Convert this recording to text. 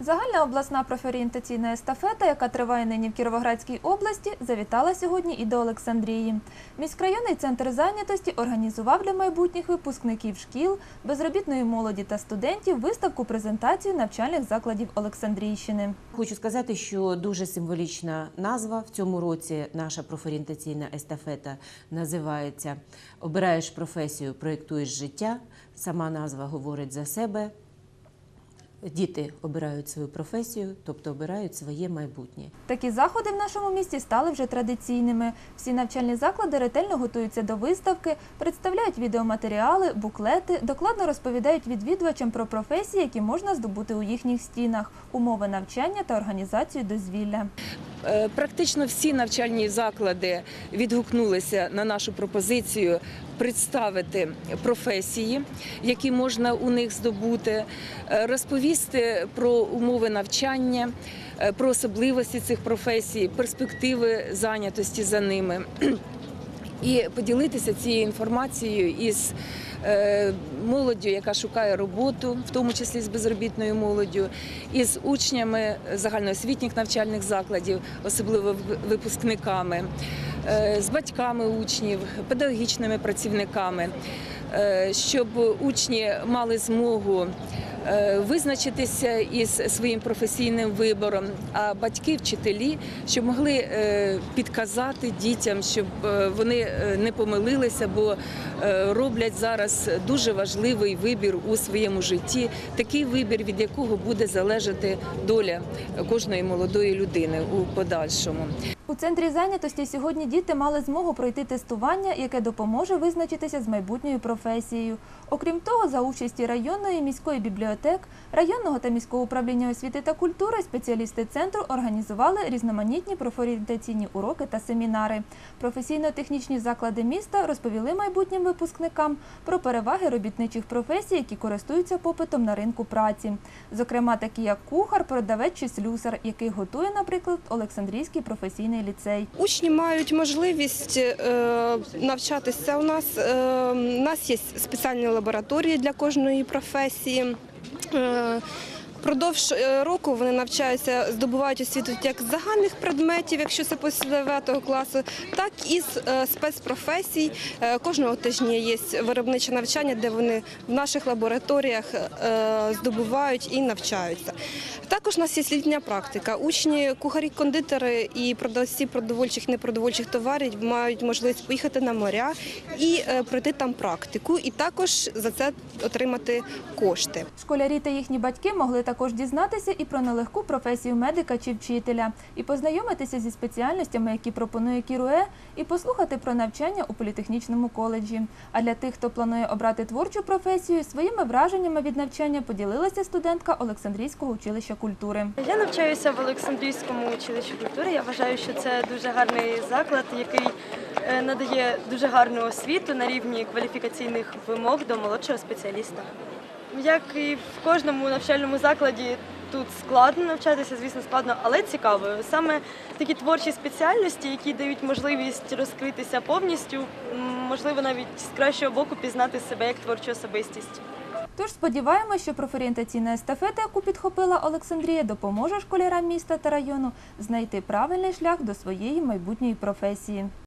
Загальна обласна профорієнтаційна естафета, яка триває нині в Кіровоградській області, завітала сьогодні і до Олександрії. Міськрайонний центр зайнятості організував для майбутніх випускників шкіл, безробітної молоді та студентів виставку презентацію навчальних закладів Олександрійщини. Хочу сказати, що дуже символічна назва в цьому році. Наша профорієнтаційна естафета називається Обираєш професію, проєктуєш життя. Сама назва говорить за себе. Діти обирають свою професію, тобто обирають своє майбутнє. Такі заходи в нашому місті стали вже традиційними. Всі навчальні заклади ретельно готуються до виставки, представляють відеоматеріали, буклети, докладно розповідають відвідувачам про професії, які можна здобути у їхніх стінах, умови навчання та організацію дозвілля. Е, Практично всі навчальні заклади відгукнулися на нашу пропозицію представити професії, які можна у них здобути, е, розповісти про умови навчання, е, про особливості цих професій, перспективи зайнятості за ними. І поділитися цією інформацією із е, молоддю, яка шукає роботу, в тому числі з безробітною молоддю, із учнями загальноосвітніх навчальних закладів, особливо випускниками, е, з батьками учнів, педагогічними працівниками, щоб учні мали змогу е, визначитися із своїм професійним вибором, а батьки, вчителі, щоб могли е, підказати дітям, щоб е, вони е, не помилилися, бо е, роблять зараз дуже важливий вибір у своєму житті, такий вибір, від якого буде залежати доля кожної молодої людини у подальшому. У центрі зайнятості сьогодні діти мали змогу пройти тестування, яке допоможе визначитися з майбутньою професією. Окрім того, за участі районної міської бібліотек, районного та міського управління освіти та культури спеціалісти центру організували різноманітні профорієнтаційні уроки та семінари. Професійно-технічні заклади міста розповіли майбутнім випускникам про переваги робітничих професій, які користуються попитом на ринку праці. Зокрема, такі як кухар, продавець чи слюсар, який готує, наприклад, Олександрійський професійний ліцей. Учні мають можливість е, навчатися у нас. Е, у нас є спеціальні лабораторії для кожної професії. Продовж е, року вони навчаються, здобувають освіту як з загальних предметів, якщо це після 9 класу, так і з е, спецпрофесій. Е, Кожного тижня є виробниче навчання, де вони в наших лабораторіях здобувають і навчаються. Також у нас є літня практика. Учні, кухарі, кондитери і продавці продовольчих непродовольчих товарів мають можливість поїхати на моря і пройти там практику, і також за це отримати кошти. Школярі та їхні батьки могли також дізнатися і про нелегку професію медика чи вчителя, і познайомитися зі спеціальностями, які пропонує Кіруе, і послухати про навчання у політехнічному коледжі. А для тих, хто планує обрати творчу професію, своїми враженнями від навчання поділилася студентка Олександрійського училища культури. Я навчаюся в Олександрійському училищі культури. Я вважаю, що це дуже гарний заклад, який е, надає дуже гарну освіту на рівні кваліфікаційних вимог до молодшого спеціаліста. Як і в кожному навчальному закладі, тут складно навчатися, звісно, складно, але цікаво. Саме такі творчі спеціальності, які дають можливість розкритися повністю, можливо, навіть з кращого боку пізнати себе як творчу особистість. Тож сподіваємося, що профорієнтаційна естафета, яку підхопила Олександрія, допоможе школярам міста та району знайти правильний шлях до своєї майбутньої професії.